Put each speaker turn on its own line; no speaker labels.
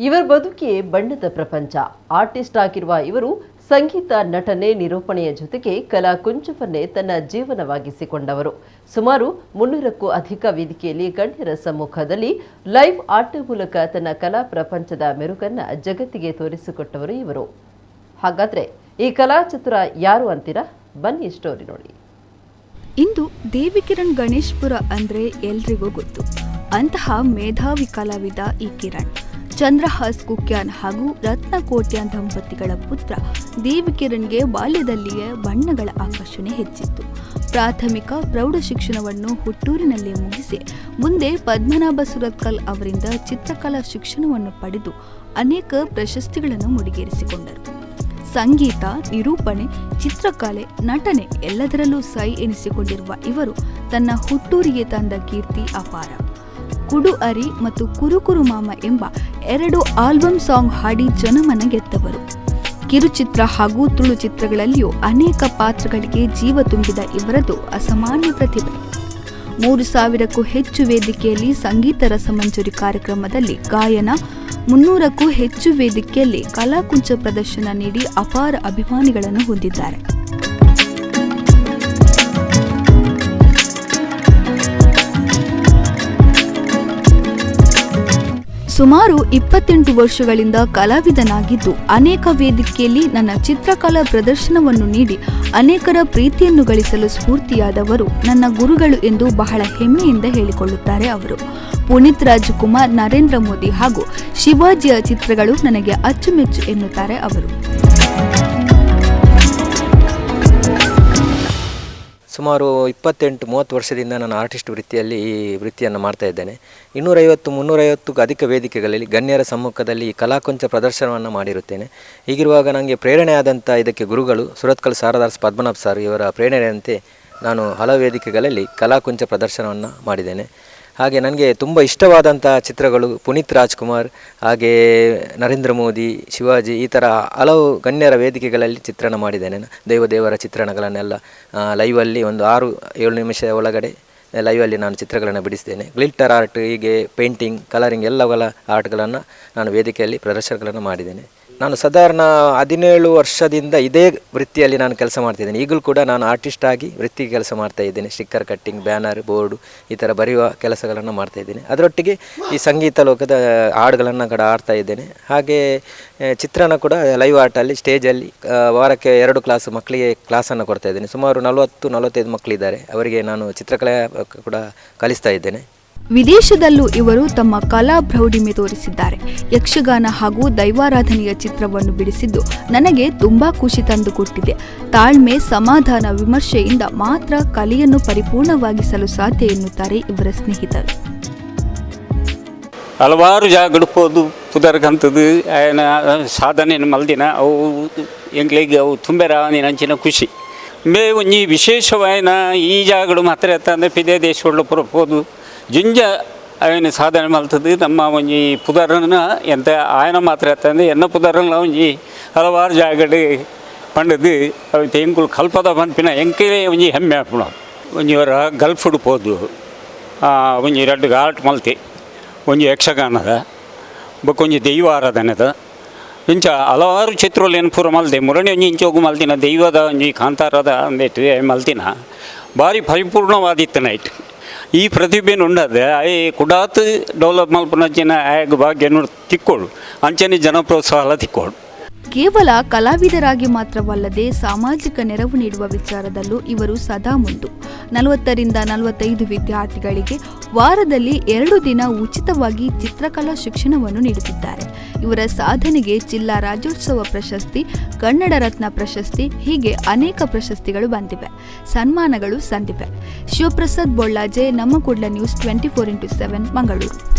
ಇವರ ಬದುಕೇ ಬಣ್ಣದ ಪ್ರಪಂಚ. ಆರ್ಟಿಸ್ಟ್ ಆಗಿರುವ ಇವರು ಸಂಗೀತ, ನಟನೆ, ನಿರೂಪಣೆಯ ಜೊತೆಗೆ ಕಲಾ ಕುಂಚವನ್ನೇ ತನ್ನ ಜೀವನವಾಗಿಸಿಕೊಂಡವರು. ಸುಮಾರು ಮುನ್ನೂರಕ್ಕೂ ಅಧಿಕ ವೇದಿಕೆಯಲ್ಲಿ ಗಣ್ಯರ ಸಮ್ಮುಖದಲ್ಲಿ ಲೈವ್ ಆರ್ಟ್ ಮೂಲಕ ತನ್ನ ಕಲಾ ಪ್ರಪಂಚದ ಮೆರುಗನ್ನ ಜಗತ್ತಿಗೆ ತೋರಿಸಿಕೊಟ್ಟವರು ಇವರು. ಹಾಗಾದ್ರೆ ಈ ಕಲಾ ಚತುರ ಯಾರು ಅಂತೀರಾ? ಬನ್ನಿ ಸ್ಟೋರಿ ನೋಡಿ.
ಇಂದು ದೇವಿಕಿರಣ್ ಗಣೇಶ್ಪುರ ಅಂದ್ರೆ ಎಲ್ರಿಗೂ ಗೊತ್ತು. ಅಂತಹ ಮೇಧಾವಿ ಕಲಾವಿದ ಈ ಕಿರಣ್. ಚಂದ್ರಹಾಸ್ ಕುಕ್ಯಾನ್ ಹಾಗೂ ರತ್ನ ಕೋಟ್ಯಾನ್ ದಂಪತಿಗಳ ಪುತ್ರ ದೇವಿಕಿರಣ್ಗೆ ಬಾಲ್ಯದಲ್ಲಿಯೇ ಬಣ್ಣಗಳ ಆಕರ್ಷಣೆ ಹೆಚ್ಚಿತ್ತು. ಪ್ರಾಥಮಿಕ ಪ್ರೌಢ ಶಿಕ್ಷಣವನ್ನು ಹುಟ್ಟೂರಿನಲ್ಲೇ ಮುಗಿಸಿ ಮುಂದೆ ಪದ್ಮನಾಭ ಸುರತ್ಕಲ್ ಅವರಿಂದ ಚಿತ್ರಕಲಾ ಶಿಕ್ಷಣವನ್ನು ಪಡೆದು ಅನೇಕ ಪ್ರಶಸ್ತಿಗಳನ್ನು ಮುಡಿಗೇರಿಸಿಕೊಂಡರು. ಸಂಗೀತ, ನಿರೂಪಣೆ, ಚಿತ್ರಕಲೆ, ನಟನೆ ಎಲ್ಲದರಲ್ಲೂ ಸೈ ಎನಿಸಿಕೊಂಡಿರುವ ಇವರು ತನ್ನ ಹುಟ್ಟೂರಿಗೆ ತಂದ ಕೀರ್ತಿ ಅಪಾರ. ಕುಡು ಅರಿ ಮತ್ತು ಕುರುಕುರು ಮಾಮ ಎಂಬ ಎರಡು ಆಲ್ಬಮ್ ಸಾಂಗ್ ಹಾಡಿ ಜನಮನ ಗೆದ್ದವರು. ಕಿರುಚಿತ್ರ ಹಾಗೂ ತುಳು ಚಿತ್ರಗಳಲ್ಲಿಯೂ ಅನೇಕ ಪಾತ್ರಗಳಿಗೆ ಜೀವ ತುಂಬಿದ ಇವರದು ಅಸಾಮಾನ್ಯ ಪ್ರತಿಭೆ. ಮೂರು ಸಾವಿರಕ್ಕೂ ಹೆಚ್ಚು ವೇದಿಕೆಯಲ್ಲಿ ಸಂಗೀತ ರಸಮಂಜರಿ ಕಾರ್ಯಕ್ರಮದಲ್ಲಿ ಗಾಯನ, ಮುನ್ನೂರಕ್ಕೂ ಹೆಚ್ಚು ವೇದಿಕೆಯಲ್ಲಿ ಕಲಾಕುಂಚ ಪ್ರದರ್ಶನ ನೀಡಿ ಅಪಾರ ಅಭಿಮಾನಿಗಳನ್ನು ಹೊಂದಿದ್ದಾರೆ. ಸುಮಾರು ಇಪ್ಪತ್ತೆಂಟು ವರ್ಷಗಳಿಂದ ಕಲಾವಿದನಾಗಿದ್ದು ಅನೇಕ ವೇದಿಕೆಯಲ್ಲಿ ನನ್ನ ಚಿತ್ರಕಲಾ ಪ್ರದರ್ಶನವನ್ನು ನೀಡಿ ಅನೇಕರ ಪ್ರೀತಿಯನ್ನು ಗಳಿಸಲು ಸ್ಫೂರ್ತಿಯಾದವರು ನನ್ನ ಗುರುಗಳು ಎಂದು ಬಹಳ ಹೆಮ್ಮೆಯಿಂದ ಹೇಳಿಕೊಳ್ಳುತ್ತಾರೆ ಅವರು. ಪುನೀತ್ ರಾಜ್ಕುಮಾರ್, ನರೇಂದ್ರ ಮೋದಿ ಹಾಗೂ ಶಿವಾಜಿಯ ಚಿತ್ರಗಳು ನನಗೆ ಅಚ್ಚುಮೆಚ್ಚು ಎನ್ನುತ್ತಾರೆ ಅವರು.
ಸುಮಾರು ಇಪ್ಪತ್ತೆಂಟು, ಮೂವತ್ತು ವರ್ಷದಿಂದ ನಾನು ಆರ್ಟಿಸ್ಟ್ ವೃತ್ತಿಯಲ್ಲಿ ಈ ವೃತ್ತಿಯನ್ನು ಮಾಡ್ತಾ ಇದ್ದೇನೆ. ಇನ್ನೂರೈವತ್ತು, ಮುನ್ನೂರೈವತ್ತಕ್ಕೂ ಅಧಿಕ ವೇದಿಕೆಗಳಲ್ಲಿ ಗಣ್ಯರ ಸಮ್ಮುಖದಲ್ಲಿ ಕಲಾಕುಂಚ ಪ್ರದರ್ಶನವನ್ನು ಮಾಡಿರುತ್ತೇನೆ. ಹೀಗಿರುವಾಗ ನನಗೆ ಪ್ರೇರಣೆ ಆದಂಥ ಇದಕ್ಕೆ ಗುರುಗಳು ಸುರತ್ಕಲ್ ಸಾರದಾಸ್ ಪದ್ಮನಾಭ್ ಸರ್ ಇವರ ಪ್ರೇರಣೆಯಂತೆ ನಾನು ಹಲವು ವೇದಿಕೆಗಳಲ್ಲಿ ಕಲಾಕುಂಚ ಪ್ರದರ್ಶನವನ್ನು ಮಾಡಿದ್ದೇನೆ. ಹಾಗೆ ನನಗೆ ತುಂಬ ಇಷ್ಟವಾದಂಥ ಚಿತ್ರಗಳು ಪುನೀತ್ ರಾಜ್ಕುಮಾರ್ ಹಾಗೆ ನರೇಂದ್ರ ಮೋದಿ, ಶಿವಾಜಿ ಈ ಥರ ಹಲವು ಗಣ್ಯರ ವೇದಿಕೆಗಳಲ್ಲಿ ಚಿತ್ರಣ ಮಾಡಿದ್ದೇನೆ. ದೇವದೇವರ ಚಿತ್ರಣಗಳನ್ನೆಲ್ಲ ಲೈವಲ್ಲಿ ಒಂದು ಆರು, ಏಳು ನಿಮಿಷ ಒಳಗಡೆ ಲೈವಲ್ಲಿ ನಾನು ಚಿತ್ರಗಳನ್ನು ಬಿಡಿಸಿದ್ದೇನೆ ಗ್ಲಿಟರ್ ಆರ್ಟ್ ಹೀಗೆ ಪೇಂಟಿಂಗ್ ಕಲರಿಂಗ್ ಎಲ್ಲಗಳ ಆರ್ಟ್ಗಳನ್ನು ನಾನು ವೇದಿಕೆಯಲ್ಲಿ ಪ್ರದರ್ಶನಗಳನ್ನು ಮಾಡಿದ್ದೇನೆ. ನಾನು ಸಾಧಾರಣ ಹದಿನೇಳು ವರ್ಷದಿಂದ ಇದೇ ವೃತ್ತಿಯಲ್ಲಿ ನಾನು ಕೆಲಸ ಮಾಡ್ತಿದ್ದೇನೆ. ಈಗಲೂ ಕೂಡ ನಾನು ಆರ್ಟಿಸ್ಟ್ ಆಗಿ ವೃತ್ತಿ ಕೆಲಸ ಮಾಡ್ತಾ ಇದ್ದೇನೆ. ಸ್ಟಿಕ್ಕರ್ ಕಟ್ಟಿಂಗ್ ಬ್ಯಾನರ್ ಬೋರ್ಡು ಈ ಥರ ಬರೆಯುವ ಕೆಲಸಗಳನ್ನು ಮಾಡ್ತಾ ಇದ್ದೇನೆ. ಅದರೊಟ್ಟಿಗೆ ಈ ಸಂಗೀತ ಲೋಕದ ಹಾಡುಗಳನ್ನು ಕೂಡ ಆಡ್ತಾ ಇದ್ದೇನೆ. ಹಾಗೆ ಚಿತ್ರಣ ಕೂಡ ಲೈವ್ ಆರ್ಟಲ್ಲಿ ಸ್ಟೇಜಲ್ಲಿ ವಾರಕ್ಕೆ ಎರಡು ಕ್ಲಾಸ್ ಮಕ್ಕಳಿಗೆ ಕ್ಲಾಸನ್ನು ಕೊಡ್ತಾ ಇದ್ದೇನೆ. ಸುಮಾರು ನಲವತ್ತು, ನಲವತ್ತೈದು ಮಕ್ಕಳಿದ್ದಾರೆ. ಅವರಿಗೆ ನಾನು ಚಿತ್ರಕಲೆ ಕೂಡ ಕಲಿಸ್ತಾ ಇದ್ದೇನೆ.
ವಿದೇಶದಲ್ಲೂ ಇವರು ತಮ್ಮ ಕಲಾ ಪ್ರೌಢಿಮೆ ತೋರಿಸಿದ್ದಾರೆ. ಯಕ್ಷಗಾನ ಹಾಗೂ ದೈವಾರಾಧನೆಯ ಚಿತ್ರವನ್ನು ಬಿಡಿಸಿದ್ದು ನನಗೆ ತುಂಬಾ ಖುಷಿ ತಂದುಕೊಟ್ಟಿದೆ. ತಾಳ್ಮೆ ಸಮಾಧಾನ ವಿಮರ್ಶೆಯಿಂದ ಮಾತ್ರ ಕಲೆಯನ್ನು ಪರಿಪೂರ್ಣವಾಗಿಸಲು ಸಾಧ್ಯ ಎನ್ನುತ್ತಾರೆ ಇವರ ಸ್ನೇಹಿತರು.
ಹಲವಾರು ಜಾಗಗಳು ಹೋದು ಪುದರ್ಗಂಥದ್ದು ಸಾಧನೆ ಮಲ್ದಿನ ಅವು ಎಂಗ್ಲಿಗೆ ಅವು ತುಂಬೆ ರಾವಣಿನ ಅಂಚಿನ ಖುಷಿ. ಮೇ ಒಂಜಿ ವಿಶೇಷವಾಯಿನ ಈ ಜಾಗಗಳು ಮಾತ್ರ ಎತ್ತಂದ್ರೆ ಪಿದೇ ದೇಶಗಳು ಪುರ ಹೋದು ಜುಂಜ ఆయన సాధన మల్తుంది ನಮ್ಮ ಒಂಜಿ ಪುದರನ ಎಂತ ఆయన ಮಾತ್ರ ಎತ್ತಂದ್ರೆ ಎನ್ನ ಪುದರನ ಒಂಜಿ ಹಲವಾರು ಜಾಗಗಳು ಪಂಡದು ಅವು ತೆಂಗುಲು ಕಲ್ಪದ ಪನ್ಪಿನ ಎಂಕೆ ಒಂಜಿ ಹೆಮ್ಮೆ ಆಪುಣ ಒಂಜಿವರ ಗಲ್ಫುಡು ಹೋದು ಒಂಜಿ ಎರಡು ಘಾಟ್ ಮಲ್ತಿ ಒಂಜಿ ಯಕ್ಷಗಾನದ ಬೊಕೊಂಜಿ ದೈವ ಆರಾಧನೆದ ಇಂಚ ಹಲವಾರು ಚಿತ್ರಗಳು ಪೂರ ಮಲ್ದೆ ಮುರಣಿ ಒಂಜಿ ಇಂಚೋಗು ಮಲ್ತಿನ ದೈವದ ಒಂಜಿ ಕಾಂತಾರದ ಅಂದೇಟ್ ಮಲ್ತಿನ ಭಾರಿ ಪರಿಪೂರ್ಣವಾದಿತ್ತು ನೈಟ್. ಈ ಪ್ರತಿಭೆನ ಉಂಡದ ಐ, ಕುಡಾತ್ ಡೆವಲಪ್ ಮಲ್ಪನಂಚಿನ ಆಗ ಭಾಗ್ಯನು ತಿಕ್ಕೋಳು ಅಂಚನೆ ಜನಪ್ರೋತ್ಸಾಹ ತಿಕ್ಕೋಳು
ಕೇವಲ ಕಲಾವಿದರಾಗಿ ಮಾತ್ರವಲ್ಲದೆ ಸಾಮಾಜಿಕ ನೆರವು ನೀಡುವ ವಿಚಾರದಲ್ಲೂ ಇವರು ಸದಾ ಮುಂದು. ನಲವತ್ತರಿಂದ ನಲವತ್ತೈದು ವಿದ್ಯಾರ್ಥಿಗಳಿಗೆ ವಾರದಲ್ಲಿ ಎರಡು ದಿನ ಉಚಿತವಾಗಿ ಚಿತ್ರಕಲಾ ಶಿಕ್ಷಣವನ್ನು ನೀಡುತ್ತಿದ್ದಾರೆ. ಇವರ ಸಾಧನೆಗೆ ಜಿಲ್ಲಾ ರಾಜ್ಯೋತ್ಸವ ಪ್ರಶಸ್ತಿ, ಕನ್ನಡ ರತ್ನ ಪ್ರಶಸ್ತಿ, ಹೀಗೆ ಅನೇಕ ಪ್ರಶಸ್ತಿಗಳು ಬಂದಿವೆ. ಸನ್ಮಾನಗಳು ಸಂದಿವೆ. ಶಿವಪ್ರಸಾದ್ ಬೊಳ್ಳಾಜೆ, ನಮ್ಮ news twenty four into seven, Mangaluru.